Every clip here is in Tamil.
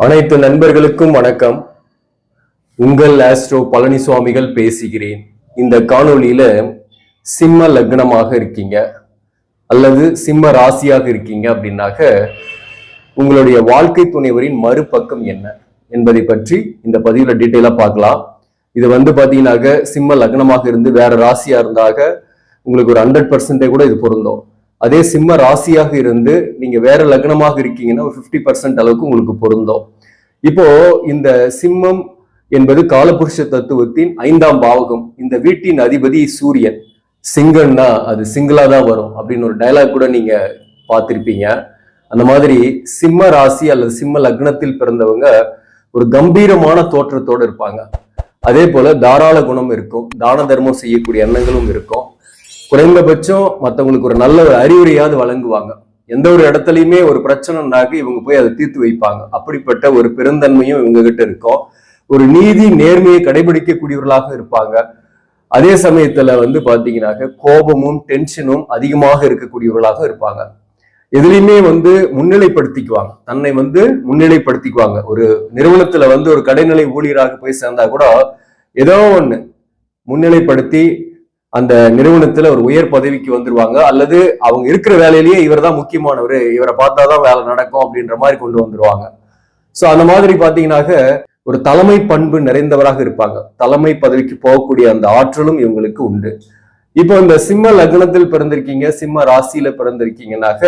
அனைத்து நண்பர்களுக்கும் வணக்கம். உங்கள் ஆஸ்ட்ரோ பழனிசுவாமிகள் பேசுகிறேன். இந்த காணொளியில சிம்ம லக்னமாக இருக்கீங்க. அல்லது சிம்ம ராசியாக இருக்கீங்க அப்படின்னாக்க உங்களுடைய வாழ்க்கை துணைவரின் மறுபக்கம் என்ன என்பதை பற்றி இந்த பதிவுல டீட்டெயிலா பார்க்கலாம். இது வந்து பாத்தீங்கன்னாக்க சிம்ம லக்னமாக இருந்து வேற ராசியா இருந்தாக உங்களுக்கு ஒரு ஹண்ட்ரட் பர்சன்டே கூட இது பொருந்தும். அதே சிம்ம ராசியாக இருந்து நீங்க வேற லக்னமாக இருக்கீங்கன்னா ஒரு ஃபிஃப்டி பர்சன்ட் அளவுக்கு உங்களுக்கு பொருந்தும். இப்போ இந்த சிம்மம் என்பது காலபுருஷ தத்துவத்தின் ஐந்தாம் பாவகம். இந்த வீட்டின் அதிபதி சூரியன். சிங்கன்னா அது சிங்கிளா தான் வரும் அப்படின்னு ஒரு டயலாக் கூட நீங்க பார்த்திருப்பீங்க. அந்த மாதிரி சிம்ம ராசி அல்லது சிம்ம லக்னத்தில் பிறந்தவங்க ஒரு கம்பீரமான தோற்றத்தோடு இருப்பாங்க. அதே போல தாராள குணம் இருக்கும். தான தர்மம் செய்யக்கூடிய எண்ணங்களும் இருக்கும். குறைந்தபட்சம் மற்றவங்களுக்கு ஒரு நல்ல ஒரு அறிவுரையாவது வழங்குவாங்க. எந்த ஒரு இடத்துலையுமே ஒரு பிரச்சனைனாக்க இவங்க போய் அதை தீர்த்து வைப்பாங்க. அப்படிப்பட்ட ஒரு பெருந்தன்மையும் இவங்க கிட்ட இருக்கும். ஒரு நீதி நேர்மையை கடைபிடிக்கக்கூடியவர்களாக இருப்பாங்க. அதே சமயத்துல வந்து பாத்தீங்கன்னாக்க கோபமும் டென்ஷனும் அதிகமாக இருக்கக்கூடியவர்களாக இருப்பாங்க. எதுலையுமே வந்து முன்னிலைப்படுத்திக்குவாங்க. தன்னை வந்து முன்னிலைப்படுத்திக்குவாங்க. ஒரு நிறுவனத்துல வந்து ஒரு கடைநிலை ஊழியராக போய் சேர்ந்தா கூட ஏதோ ஒண்ணு முன்னிலைப்படுத்தி அந்த நிறுவனத்துல ஒரு உயர் பதவிக்கு வந்துருவாங்க. அல்லது அவங்க இருக்கிற வேலையிலேயே இவர் தான் முக்கியமானவர். இவரை பார்த்தாதான் வேலை நடக்கும் அப்படின்ற மாதிரி கொண்டு வந்துருவாங்க. சோ அந்த மாதிரி பாத்தீங்கன்னாக்க ஒரு தலைமை பண்பு நிறைந்தவராக இருப்பாங்க. தலைமை பதவிக்கு போகக்கூடிய அந்த ஆற்றலும் இவங்களுக்கு உண்டு. இப்போ இந்த சிம்ம லக்னத்தில் பிறந்திருக்கீங்க சிம்ம ராசியில பிறந்திருக்கீங்கன்னாக்க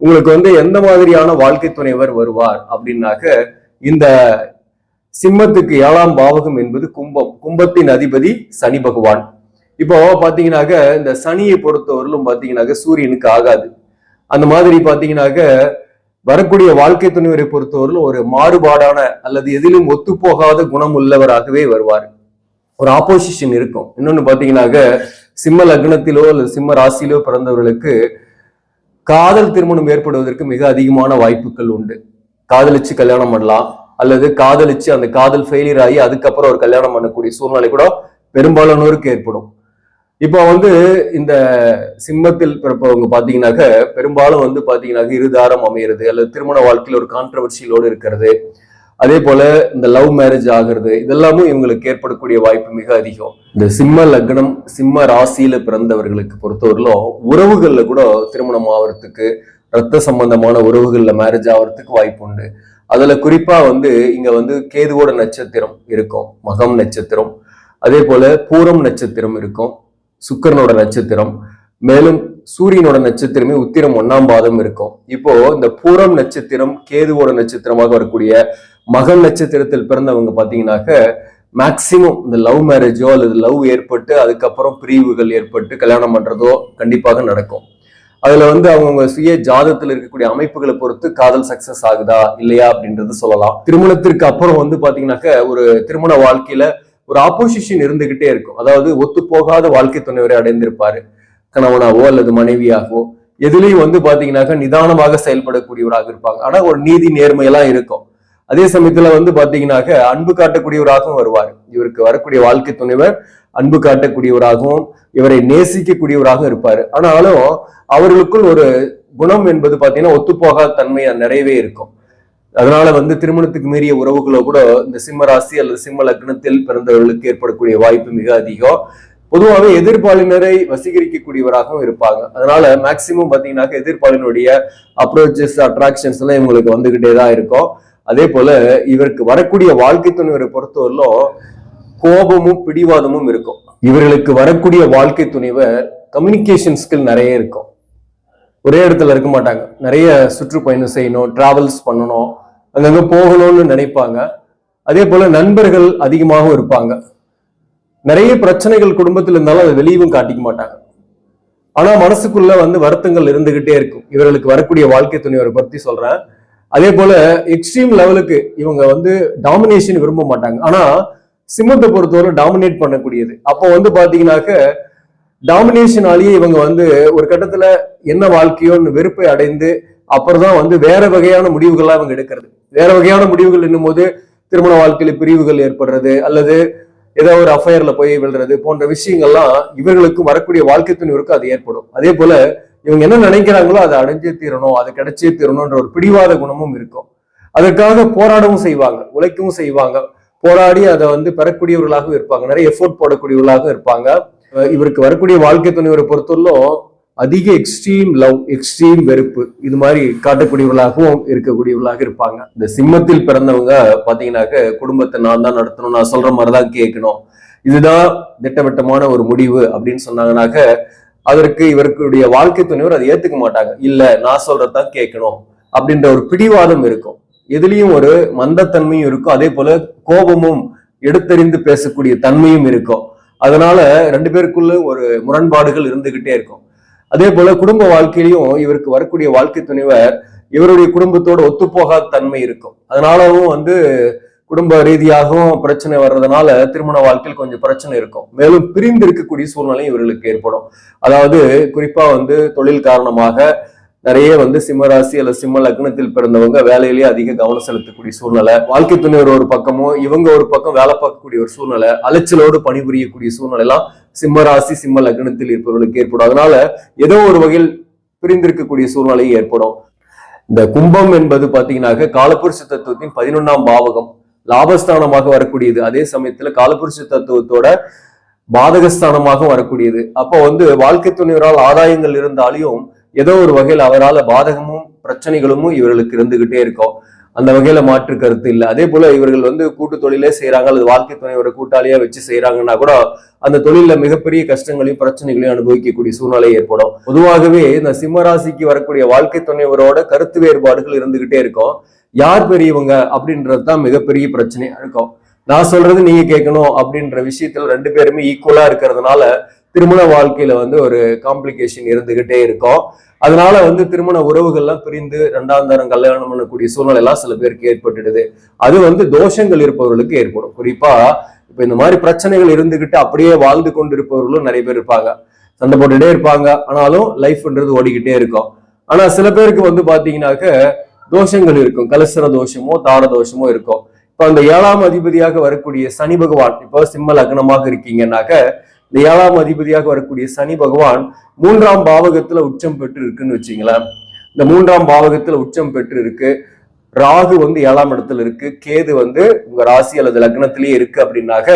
உங்களுக்கு வந்து எந்த மாதிரியான வாழ்க்கை துணைவர் வருவார் அப்படின்னாக்க இந்த சிம்மத்துக்கு ஏழாம் பாவகம் என்பது கும்பம். கும்பத்தின் அதிபதி சனி பகவான். இப்போ பாத்தீங்கன்னாக்க இந்த சனியை பொறுத்தவரையிலும் பாத்தீங்கன்னாக்க சூரியனுக்கு ஆகாது. அந்த மாதிரி பாத்தீங்கன்னாக்க வரக்கூடிய வாழ்க்கை துணைவரை பொறுத்தவரையிலும் ஒரு மாறுபாடான அல்லது எதிலும் ஒத்துப்போகாத குணம் உள்ளவராகவே வருவார். ஒரு ஆப்போசிஷன் இருக்கும். இன்னொன்னு பாத்தீங்கன்னாக்க சிம்ம லக்னத்திலோ அல்லது சிம்ம ராசியிலோ பிறந்தவர்களுக்கு காதல் திருமணம் ஏற்படுவதற்கு மிக அதிகமான வாய்ப்புகள் உண்டு. காதலிச்சு கல்யாணம் பண்ணலாம். அல்லது காதலிச்சு அந்த காதல் ஃபெயிலியர் ஆகி அதுக்கப்புறம் ஒரு கல்யாணம் பண்ணக்கூடிய சூழ்நிலை கூட பெரும்பாலானோருக்கு ஏற்படும். இப்போ வந்து இந்த சிம்மத்தில் பிறப்பவங்க பார்த்தீங்கன்னாக்க பெரும்பாலும் வந்து பார்த்தீங்கன்னாக்க இருதாரம் அமையிறது அல்லது திருமண வாழ்க்கையில் ஒரு கான்ட்ரவர்சியலோடு இருக்கிறது. அதே போல இந்த லவ் மேரேஜ் ஆகிறது இதெல்லாமும் இவங்களுக்கு ஏற்படக்கூடிய வாய்ப்பு மிக அதிகம். இந்த சிம்ம லக்னம் சிம்ம ராசியில பிறந்தவர்களுக்கு பொறுத்தவரையிலும் உறவுகள்ல கூட திருமணம் ஆகிறதுக்கு ரத்த சம்பந்தமான உறவுகள்ல மேரேஜ் ஆகிறதுக்கு வாய்ப்பு உண்டு. அதுல குறிப்பா வந்து இங்க வந்து கேதுவோட நட்சத்திரம் இருக்கும் மகம் நட்சத்திரம். அதே போல பூரம் நட்சத்திரம் இருக்கும். சுக்கரனோட நட்சத்திரம் மேலும் சூரியனோட நட்சத்திரமே உத்திரம் ஒன்னாம் பாதம் இருக்கும். இப்போ இந்த பூரம் நட்சத்திரம் கேதுவோட நட்சத்திரமாக வரக்கூடிய மகன் நட்சத்திரத்தில் பிறந்தவங்க பாத்தீங்கன்னாக்க மேக்சிமம் இந்த லவ் மேரேஜோ அல்லது லவ் ஏற்பட்டு அதுக்கப்புறம் பிரிவுகள் ஏற்பட்டு கல்யாணம் பண்றதோ கண்டிப்பாக நடக்கும். அதுல வந்து அவங்கவுங்க சுய ஜாதத்தில் இருக்கக்கூடிய அமைப்புகளை பொறுத்து காதல் சக்சஸ் ஆகுதா இல்லையா அப்படின்றது சொல்லலாம். திருமணத்திற்கு அப்புறம் வந்து பாத்தீங்கன்னாக்க ஒரு திருமண வாழ்க்கையில ஒரு ஆப்போசிஷன் இருந்துகிட்டே இருக்கும். அதாவது ஒத்து போகாத வாழ்க்கை துணைவரை அடைந்திருப்பாரு. கணவனாவோ அல்லது மனைவியாகவோ. எதுலையும் வந்து பாத்தீங்கன்னாக்கா நிதானமாக செயல்படக்கூடியவராக இருப்பாங்க. ஆனா ஒரு நீதி நேர்மையெல்லாம் இருக்கும். அதே சமயத்துல வந்து பாத்தீங்கன்னாக்க அன்பு காட்டக்கூடியவராகவும் வருவார். இவருக்கு வரக்கூடிய வாழ்க்கை துணைவர் அன்பு காட்டக்கூடியவராகவும் இவரை நேசிக்கக்கூடியவராகவும் இருப்பாரு. ஆனாலும் அவர்களுக்குள் ஒரு குணம் என்பது பாத்தீங்கன்னா ஒத்துப்போகாத தன்மை நிறையவே இருக்கும். அதனால வந்து திருமணத்துக்கு மீறிய உறவுகளோ கூட இந்த சிம்ம ராசி அல்லது சிம்ம லக்னத்தில் பிறந்தவர்களுக்கு ஏற்படக்கூடிய வாய்ப்பு மிக அதிகம். பொதுவாகவே எதிர்பாலினரை வசீகரிக்கக்கூடியவராகவும் இருப்பாங்க. அதனால மேக்சிமம் பாத்தீங்கன்னாக்க எதிர்பாலினுடைய அப்ரோச்சஸ் அட்ராக்ஷன்ஸ் எல்லாம் இவங்களுக்கு வந்துகிட்டே தான் இருக்கும். அதே போல இவருக்கு வரக்கூடிய வாழ்க்கை துணைவரை பொறுத்தவரையிலும் கோபமும் பிடிவாதமும் இருக்கும். இவர்களுக்கு வரக்கூடிய வாழ்க்கை துணைவர் கம்யூனிகேஷன் ஸ்கில் நிறைய இருக்கும். ஒரே இடத்துல இருக்க மாட்டாங்க. நிறைய சுற்றுப்பயணம் செய்யணும் டிராவல்ஸ் பண்ணணும் அங்கங்கே போகணும்னு நினைப்பாங்க. அதே போல நண்பர்கள் அதிகமாகவும் இருப்பாங்க. நிறைய பிரச்சனைகள் குடும்பத்தில் இருந்தாலும் அதை வெளியவும் காட்டிக்க மாட்டாங்க. ஆனா மனசுக்குள்ள வந்து வருத்தங்கள் இருந்துகிட்டே இருக்கும். இவர்களுக்கு வரக்கூடிய வாழ்க்கை துணைவரை பத்தி சொல்றேன். அதே போல எக்ஸ்ட்ரீம் லெவலுக்கு இவங்க வந்து டாமினேஷன் விரும்ப மாட்டாங்க. ஆனா சிம்மத்தை பொறுத்தவரை டாமினேட் பண்ணக்கூடியது. அப்போ வந்து பாத்தீங்கன்னாக்க டாமினேஷனாலேயே இவங்க வந்து ஒரு கட்டத்துல என்ன வாழ்க்கையோன்னு வெறுப்பை அடைந்து அப்புறம் தான் வந்து வேற வகையான முடிவுகள்லாம் இவங்க எடுக்கிறது. வேற வகையான முடிவுகள் என்னும் போது திருமண வாழ்க்கையில பிரிவுகள் ஏற்படுறது அல்லது ஏதோ ஒரு அஃபயர்ல போய் விழுறது போன்ற விஷயங்கள்லாம் இவர்களுக்கும் வரக்கூடிய வாழ்க்கை துணிவருக்கும் அது ஏற்படும். அதே போல இவங்க என்ன நினைக்கிறாங்களோ அதை அடைஞ்சே தீரணும் அது கிடைச்சே தீரணும்ன்ற ஒரு பிடிவாத குணமும் இருக்கும். அதற்காக போராடவும் செய்வாங்க உழைக்கவும் செய்வாங்க. போராடி அதை வந்து பெறக்கூடியவர்களாகவும் இருப்பாங்க. நிறைய எஃபோர்ட் போடக்கூடியவர்களாகவும் இருப்பாங்க. இவருக்கு வரக்கூடிய வாழ்க்கை துணைவரை பொறுத்தவரையிலும் அதிக எக்ஸ்ட்ரீம் லவ் எக்ஸ்ட்ரீம் வெறுப்பு இது மாதிரி காட்டக்கூடியவர்களாகவும் இருக்கக்கூடியவர்களாக இருப்பாங்க. இந்த சிம்மத்தில் பிறந்தவங்க பாத்தீங்கன்னாக்க குடும்பத்தை நான் தான் நடத்தணும் நான் சொல்ற மாதிரி தான் கேட்கணும். இதுதான் திட்டவட்டமான ஒரு முடிவு அப்படின்னு சொன்னாங்கனாக்க அதற்கு இவருக்குடைய வாழ்க்கை துணைவர் அதை ஏத்துக்க மாட்டாங்க. இல்ல நான் சொல்றதான் கேட்கணும் அப்படின்ற ஒரு பிடிவாதம் இருக்கும். எதுலயும் ஒரு மந்தத்தன்மையும் இருக்கும். அதே போல கோபமும் எடுத்தறிந்து பேசக்கூடிய தன்மையும் இருக்கும். அதனால ரெண்டு பேருக்குள்ள ஒரு முரண்பாடுகள் இருந்துகிட்டே இருக்கும். அதே போல குடும்ப வாழ்க்கையிலையும் இவருக்கு வரக்கூடிய வாழ்க்கை துணைவர் இவருடைய குடும்பத்தோட ஒத்துப்போகாத தன்மை இருக்கும். அதனாலவும் வந்து குடும்ப ரீதியாகவும் பிரச்சனை வர்றதுனால திருமண வாழ்க்கையில் கொஞ்சம் பிரச்சனை இருக்கும். மேலும் பிரிந்து இருக்கக்கூடிய சூழ்நிலை இவர்களுக்கு ஏற்படும். அதாவது குறிப்பா வந்து தொழில் காரணமாக நிறைய வந்து சிம்மராசி அல்ல சிம்ம லக்னத்தில் பிறந்தவங்க வேலையிலேயே அதிக கவனம் செலுத்தக்கூடிய சூழ்நிலை வாழ்க்கை துணைவர் ஒரு பக்கமும் இவங்க ஒரு பக்கம் வேலை பார்க்கக்கூடிய ஒரு சூழ்நிலை அலைச்சலோடு பணிபுரியக்கூடிய சூழ்நிலை எல்லாம் சிம்மராசி சிம்ம லக்னத்தில் இருப்பவர்களுக்கு ஏற்படும். அதனால ஏதோ ஒரு வகையில் பிரிந்திருக்கக்கூடிய சூழ்நிலை ஏற்படும். இந்த கும்பம் என்பது பாத்தீங்கன்னாக்க காலப்புருஷ தத்துவத்தின் பதினொன்னாம் பாவகம் லாபஸ்தானமாக வரக்கூடியது. அதே சமயத்துல காலப்புருஷ தத்துவத்தோட பாதகஸ்தானமாக வரக்கூடியது. அப்போ வந்து வாழ்க்கை துணைவரால் ஆதாயங்கள் இருந்தாலையும் ஏதோ ஒரு வகையில் அவரால் பாதகமும் பிரச்சனைகளும் இவர்களுக்கு இருந்துகிட்டே இருக்கும். அந்த வகையில மாற்று கருத்து இல்லை. அதே போல இவர்கள் வந்து கூட்டு தொழிலே செய்யறாங்க அல்லது வாழ்க்கை துணையோட கூட்டாளியா வச்சு செய்யறாங்கன்னா கூட அந்த தொழில மிகப்பெரிய கஷ்டங்களையும் பிரச்சனைகளையும் அனுபவிக்கக்கூடிய சூழ்நிலை ஏற்படும். பொதுவாகவே இந்த சிம்மராசிக்கு வரக்கூடிய வாழ்க்கை துணைவரோட கருத்து வேறுபாடுகள் இருந்துகிட்டே இருக்கும். யார் பெரியவங்க அப்படின்றது தான் மிகப்பெரிய பிரச்சனையா இருக்கும். நான் சொல்றது நீங்க கேட்கணும் அப்படின்ற விஷயத்துல ரெண்டு பேருமே ஈக்குவலா இருக்கிறதுனால திருமண வாழ்க்கையில வந்து ஒரு காம்ப்ளிகேஷன் இருந்துகிட்டே இருக்கும். அதனால வந்து திருமண உறவுகள்லாம் பிரிந்து ரெண்டாம் தரம் கல்யாணம் பண்ணக்கூடிய சூழ்நிலை எல்லாம் சில பேருக்கு ஏற்பட்டுடுது. அது வந்து தோஷங்கள் இருப்பவர்களுக்கு ஏற்படும். குறிப்பா இப்ப இந்த மாதிரி பிரச்சனைகள் இருந்துகிட்டு அப்படியே வாழ்ந்து கொண்டு இருப்பவர்களும் நிறைய பேர் இருப்பாங்க. சண்டை போட்டுட்டே இருப்பாங்க. ஆனாலும் லைஃப்ன்றது ஓடிக்கிட்டே இருக்கும். ஆனா சில பேருக்கு வந்து பாத்தீங்கன்னாக்க தோஷங்கள் இருக்கும். கலசர தோஷமோ தார தோஷமோ இருக்கும். இப்ப அந்த ஏழாம் அதிபதியாக வரக்கூடிய சனி பகவான் இப்போ சிம்ம லக்னமாக இருக்கீங்கன்னாக்க இந்த ஏழாம் அதிபதியாக வரக்கூடிய சனி பகவான் மூன்றாம் பாவகத்துல உச்சம் பெற்று இருக்குன்னு வச்சுங்களேன். இந்த மூன்றாம் பாவகத்துல உச்சம் பெற்று இருக்கு ராகு வந்து ஏழாம் இடத்துல இருக்கு. கேது வந்து உங்க ராசி அல்லது லக்னத்திலேயே இருக்கு அப்படின்னாக்க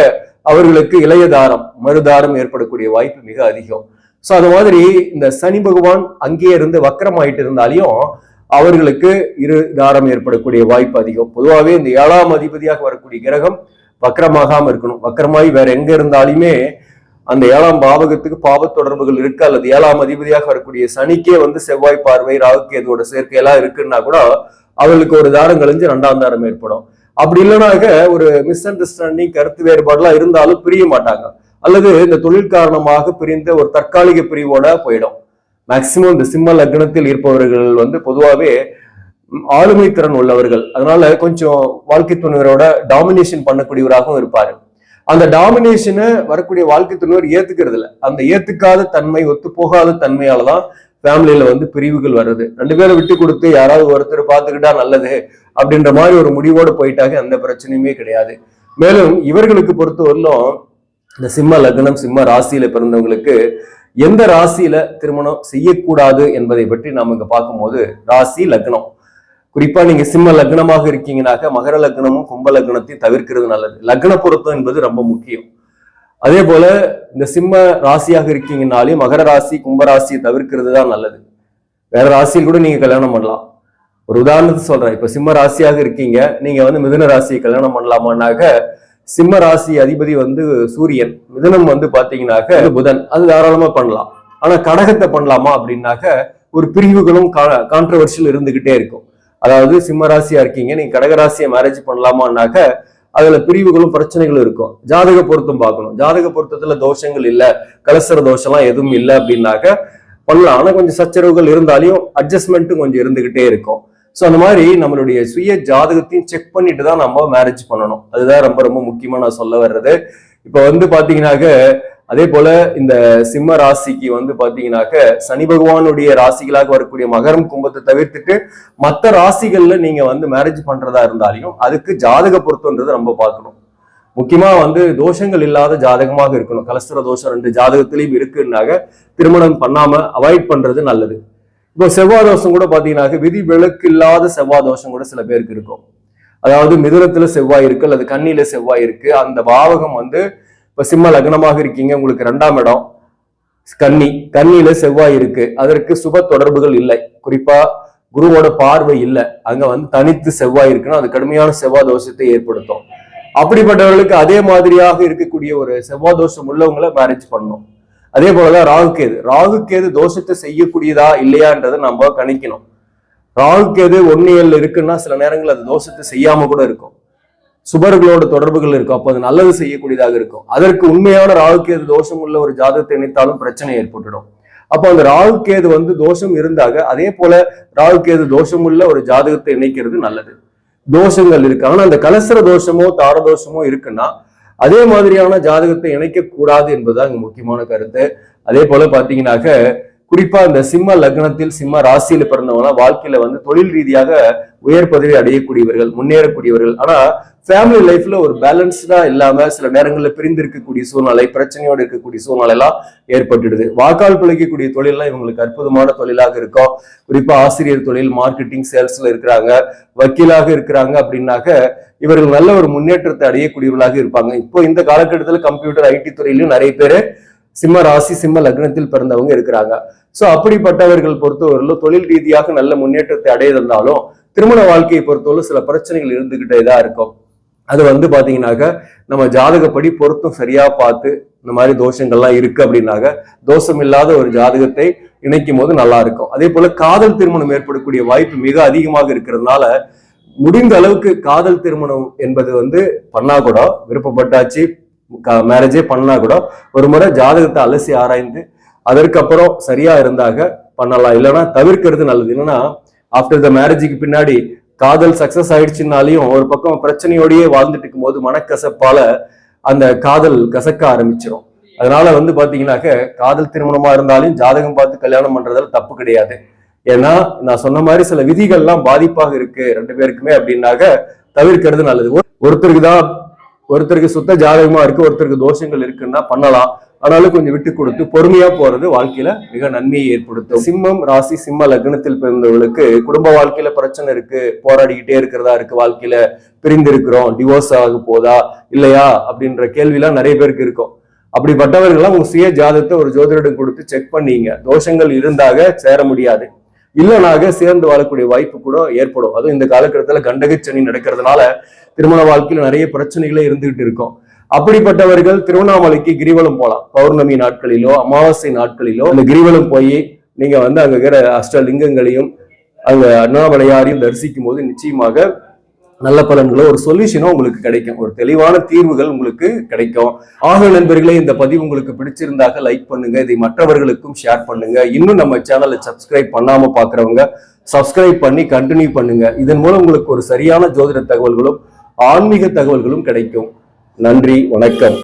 அவர்களுக்கு இளைய தாரம் மறுதாரம் ஏற்படக்கூடிய வாய்ப்பு மிக அதிகம். சோ அது மாதிரி இந்த சனி பகவான் அங்கேயே இருந்து வக்கரமாயிட்டு இருந்தாலையும் அவர்களுக்கு இரு தாரம் ஏற்படக்கூடிய வாய்ப்பு அதிகம். பொதுவாகவே இந்த ஏழாம் அதிபதியாக வரக்கூடிய கிரகம் வக்கரமாகாம இருக்கணும். வக்கரமாய் வேற எங்க இருந்தாலுமே அந்த ஏழாம் பாவகத்துக்கு பாவ தொடர்புகள் இருக்கு அல்லது ஏழாம் அதிபதியாக வரக்கூடிய சனிக்கே வந்து செவ்வாய் பார்வை ராகுக்கு சேர்க்கையெல்லாம் இருக்குன்னா கூட அவர்களுக்கு ஒரு தாரம் கழிஞ்சு ரெண்டாம் தாரம் ஏற்படும். அப்படி இல்லைனாக்க ஒரு மிஸ் அண்டர்ஸ்டாண்டிங் கருத்து வேறுபாடுலாம் இருந்தாலும் பிரிய மாட்டாங்க. அல்லது இந்த தொழில் காரணமாக பிரிந்த ஒரு தற்காலிக பிரிவோட போயிடும். மேக்சிமம் இந்த சிம்ம லக்னத்தில் இருப்பவர்கள் வந்து பொதுவாகவே ஆளுமை திறன் உள்ளவர்கள். அதனால கொஞ்சம் வாழ்க்கை துணைவரோட டாமினேஷன் பண்ணக்கூடியவராகவும் இருப்பாரு. அந்த டாமினேஷனை வரக்கூடிய வாழ்க்கை துணைவர் ஏத்துக்கிறது இல்லை. அந்த ஏத்துக்காத தன்மை ஒத்து போகாத தன்மையால தான் ஃபேமிலியில வந்து பிரிவுகள் வருது ரெண்டு பேரை விட்டு கொடுத்து யாராவது ஒருத்தர் பார்த்துக்கிட்டா நல்லது அப்படின்ற மாதிரி ஒரு முடிவோடு போயிட்டாங்க அந்த பிரச்சனையுமே கிடையாது. மேலும் இவர்களுக்கு பொறுத்தவரையிலும் இந்த சிம்ம லக்னம் சிம்ம ராசியில பிறந்தவங்களுக்கு எந்த ராசியில திருமணம் செய்யக்கூடாது என்பதை பற்றி நாம இங்க பார்க்கும்போது ராசி லக்னம். குறிப்பா நீங்க சிம்ம லக்னமாக இருக்கீங்கனாக்க மகர லக்னமும் கும்ப லக்னத்தையும் தவிர்க்கிறது நல்லது. லக்ன பொருத்தம் என்பது ரொம்ப முக்கியம். அதே போல இந்த சிம்ம ராசியாக இருக்கீங்கனாலே மகர ராசி கும்ப ராசியை தவிர்க்கிறது தான் நல்லது. வேற ராசியில் கூட நீங்க கல்யாணம் பண்ணலாம். ஒரு உதாரணத்துக்கு சொல்றேன். இப்ப சிம்ம ராசியாக இருக்கீங்க. நீங்க வந்து மிதுன ராசியை கல்யாணம் பண்ணலாமான்னாக்க சிம்ம ராசி அதிபதி வந்து சூரியன். மிதுனம் வந்து பாத்தீங்கன்னாக்க புதன். அது தாராளமா பண்ணலாம். ஆனா கடகத்தை பண்ணலாமா அப்படின்னாக்க ஒரு பிரிவுகளும் கான்ட்ரவர்ஷியல் இருந்துகிட்டே இருக்கும். அதாவது சிம்ம ராசியா இருக்கீங்க நீங்க கடகராசியை மேரேஜ் பண்ணலாமான்னாக்க அதுல பிரிவுகளும் பிரச்சனைகளும் இருக்கும். ஜாதக பொருத்தம் பார்க்கணும். ஜாதக பொருத்தத்துல தோஷங்கள் இல்ல கலசர தோஷம்லாம் எதுவும் இல்லை அப்படின்னாக்க பண்ணலாம். ஆனா கொஞ்சம் சச்சரவுகள் இருந்தாலையும் அட்ஜஸ்ட்மெண்ட்டும் கொஞ்சம் இருந்துகிட்டே இருக்கும். ஸோ அந்த மாதிரி நம்மளுடைய சுய ஜாதகத்தையும் செக் பண்ணிட்டு தான் நம்ம மேரேஜ் பண்ணணும். அதுதான் ரொம்ப ரொம்ப முக்கியமா நான் சொல்ல வர்றது. இப்போ வந்து பாத்தீங்கன்னாக்க அதே போல இந்த சிம்ம ராசிக்கு வந்து பாத்தீங்கன்னாக்க சனி பகவானுடைய ராசிகளாக வரக்கூடிய மகரம் கும்பத்தை தவிர்த்துட்டு மற்ற ராசிகள்ல நீங்க வந்து மேரேஜ் பண்றதா இருந்தாலையும் அதுக்கு ஜாதக பொருத்தம்ன்றது ரொம்ப பார்க்கணும். முக்கியமா வந்து தோஷங்கள் இல்லாத ஜாதகமாக இருக்கணும். கலஸ்தர தோஷம் ரெண்டு ஜாதகத்திலையும் இருக்குன்னாக திருமணம் பண்ணாம அவாய்ட் பண்றது நல்லது. இப்போ செவ்வாய் தோஷம் கூட பாத்தீங்கன்னாக்க விதி விளக்கு இல்லாத செவ்வாய் தோஷம் கூட சில பேருக்கு இருக்கும். அதாவது மிதுரத்துல செவ்வாய் இருக்கு அல்லது கண்ணில செவ்வாய் இருக்கு. அந்த பாவகம் வந்து இப்போ சிம்ம லக்னமாக இருக்கீங்க உங்களுக்கு ரெண்டாம் இடம். கன்னி கன்னியில செவ்வாய் இருக்கு. அதற்கு சுப தொடர்புகள் இல்லை. குறிப்பா குருவோட பார்வை இல்லை. அங்க வந்து தனித்து செவ்வாய் இருக்குன்னா அது கடுமையான செவ்வாய் தோஷத்தை ஏற்படுத்தும். அப்படிப்பட்டவர்களுக்கு அதே மாதிரியாக இருக்கக்கூடிய ஒரு செவ்வாய் தோஷம் உள்ளவங்களை மேரேஜ் பண்ணணும். அதே போலதான் ராகு கேது. தோஷத்தை செய்யக்கூடியதா இல்லையான்றதை நம்ம கணிக்கணும். ராகு கேது ஒன்னியல் இருக்குன்னா சில நேரங்கள் அது தோஷத்தை செய்யாம கூட இருக்கும். சுபர்களோட தொடர்புகள் இருக்கும். அப்போ அது நல்லது செய்யக்கூடியதாக இருக்கும். அதற்கு உண்மையான ராகு தோஷம் உள்ள ஒரு ஜாதகத்தை இணைத்தாலும் பிரச்சனை ஏற்பட்டுடும். அப்போ அந்த ராகு கேது வந்து தோஷம் இருந்தாக அதே போல ராகு தோஷம் உள்ள ஒரு ஜாதகத்தை இணைக்கிறது நல்லது. தோஷங்கள் இருக்கு. ஆனா அந்த கலசர தோஷமோ தார தோஷமோ இருக்குன்னா அதே மாதிரியான ஜாதகத்தை இணைக்க கூடாது என்பதுதான் இங்க முக்கியமான கருத்து. அதே போல பாத்தீங்கன்னாக்க குறிப்பா இந்த சிம்ம லக்னத்தில் சிம்ம ராசியில பிறந்தவங்க வாழ்க்கையில வந்து தொழில் ரீதியாக உயர் பதவி அடையக்கூடியவர்கள் முன்னேறக்கூடியவர்கள். ஆனா ஃபேமிலி லைஃப்ல ஒரு பேலன்ஸ்டா இல்லாம சில நேரங்களில் பிரிந்து இருக்கக்கூடிய சூழ்நிலை பிரச்சனையோடு இருக்கக்கூடிய சூழ்நிலை எல்லாம் ஏற்பட்டுடுது. வாக்கால் பிழைக்கக்கூடிய தொழில்லாம் இவங்களுக்கு அற்புதமான தொழிலாக இருக்கும். குறிப்பா ஆசிரியர் தொழில் மார்க்கெட்டிங் சேல்ஸ்ல இருக்கிறாங்க வக்கீலாக இருக்கிறாங்க அப்படின்னாக்க இவர்கள் நல்ல ஒரு முன்னேற்றத்தை அடையக்கூடியவர்களாக இருப்பாங்க. இப்போ இந்த காலகட்டத்தில் கம்ப்யூட்டர் ஐடி துறையிலும் நிறைய பேர் சிம்ம ராசி சிம்ம லக்னத்தில் பிறந்தவங்க இருக்கிறாங்க. ஸோ அப்படிப்பட்டவர்கள் பொறுத்தவரையிலும் தொழில் ரீதியாக நல்ல முன்னேற்றத்தை அடையதந்தாலும் திருமண வாழ்க்கையை பொறுத்தவரை சில பிரச்சனைகள் இருந்துகிட்டே தான் இருக்கும். அது வந்து பாத்தீங்கன்னாக்க நம்ம ஜாதகப்படி பொருத்தம் சரியா பார்த்து இந்த மாதிரி தோஷங்கள்லாம் இருக்கு அப்படின்னாக்க தோஷம் இல்லாத ஒரு ஜாதகத்தை இணைக்கும் போது நல்லா இருக்கும். அதே போல காதல் திருமணம் ஏற்படக்கூடிய வாய்ப்பு மிக அதிகமாக இருக்கிறதுனால முடிந்த அளவுக்கு காதல் திருமணம் என்பது வந்து பண்ணா கூட விருப்பப்பட்டாச்சு. மேரேஜே பண்ணா கூட ஒரு முறை ஜாதகத்தை அலசி ஆராய்ந்து அதற்கப்புறம் சரியா இருந்தாக பண்ணலாம். இல்லைன்னா தவிர்க்கிறது நல்லது. என்னன்னா ஆஃப்டர் த மேரேஜுக்கு பின்னாடி காதல் சக்சஸ் ஆயிடுச்சுனாலையும் ஒரு பக்கம் பிரச்சனையோடயே வாழ்ந்துட்டு இருக்கும் போது மனக்கசப்பால அந்த காதல் கசக்க ஆரம்பிச்சிடும் அதனால வந்து பாத்தீங்கன்னாக்க காதல் திருமணமா இருந்தாலும் ஜாதகம் பார்த்து கல்யாணம் பண்றதுல தப்பு கிடையாது. ஏன்னா நான் சொன்ன மாதிரி சில விதிகள்லாம் பாதிப்பாக இருக்கு ரெண்டு பேருக்குமே அப்படின்னாக்க தவிர்க்கிறது நல்லது. ஒருத்தருக்கு தான் ஒருத்தருக்கு சுத்த ஜாதகமா இருக்கு ஒருத்தருக்கு தோஷங்கள் இருக்குன்னா பண்ணலாம். ஆனாலும் கொஞ்சம் விட்டு கொடுத்து பொறுமையா போறது வாழ்க்கையில மிக நன்மையை ஏற்படுத்தும். சிம்மம் ராசி சிம்ம லக்னத்தில் பிறந்தவர்களுக்கு குடும்ப வாழ்க்கையில பிரச்சனை இருக்கு போராடிக்கிட்டே இருக்கிறதா இருக்கு வாழ்க்கையில பிரிந்து இருக்கிறோம் டிவோர்ஸ் ஆக போதா இல்லையா? அப்படின்ற கேள்விலாம் நிறைய பேருக்கு இருக்கும். அப்படிப்பட்டவர்கள்லாம் உங்க சுய ஜாதகத்தை ஒரு ஜோதிடம் கொடுத்து செக் பண்ணீங்க. தோஷங்கள் இருந்தாக சேர முடியாது. இல்லைனாக சேர்ந்து வாழக்கூடிய வாய்ப்பு கூட ஏற்படும். அதுவும் இந்த காலகட்டத்தில் கண்டகச்சனி நடக்கிறதுனால திருமண வாழ்க்கையில நிறைய பிரச்சனைகளே இருந்துகிட்டு இருக்கும். அப்படிப்பட்டவர்கள் திருவண்ணாமலைக்கு கிரிவலம் போகலாம் பௌர்ணமி நாட்களிலோ அமாவாசை நாட்களிலோ அந்த கிரிவலம் போய் நீங்க வந்து அங்க இருக்கிற அஷ்டலிங்கங்களையும் அங்க அண்ணாமலையாரையும் தரிசிக்கும் போது நிச்சயமாக நல்ல பலன்களோ ஒரு சொல்யூஷனோ உங்களுக்கு கிடைக்கும். ஒரு தெளிவான தீர்வுகள் உங்களுக்கு கிடைக்கும். ஆக நண்பர்களே இந்த பதிவு உங்களுக்கு பிடிச்சிருந்தாக லைக் பண்ணுங்க. இதை மற்றவர்களுக்கும் ஷேர் பண்ணுங்க. இன்னும் நம்ம சேனலை சப்ஸ்கிரைப் பண்ணாம பாக்குறவங்க சப்ஸ்கிரைப் பண்ணி கண்டினியூ பண்ணுங்க. இதன் மூலம் உங்களுக்கு ஒரு சரியான ஜோதிட தகவல்களும் ஆன்மீக தகவல்களும் கிடைக்கும். நன்றி வணக்கம்.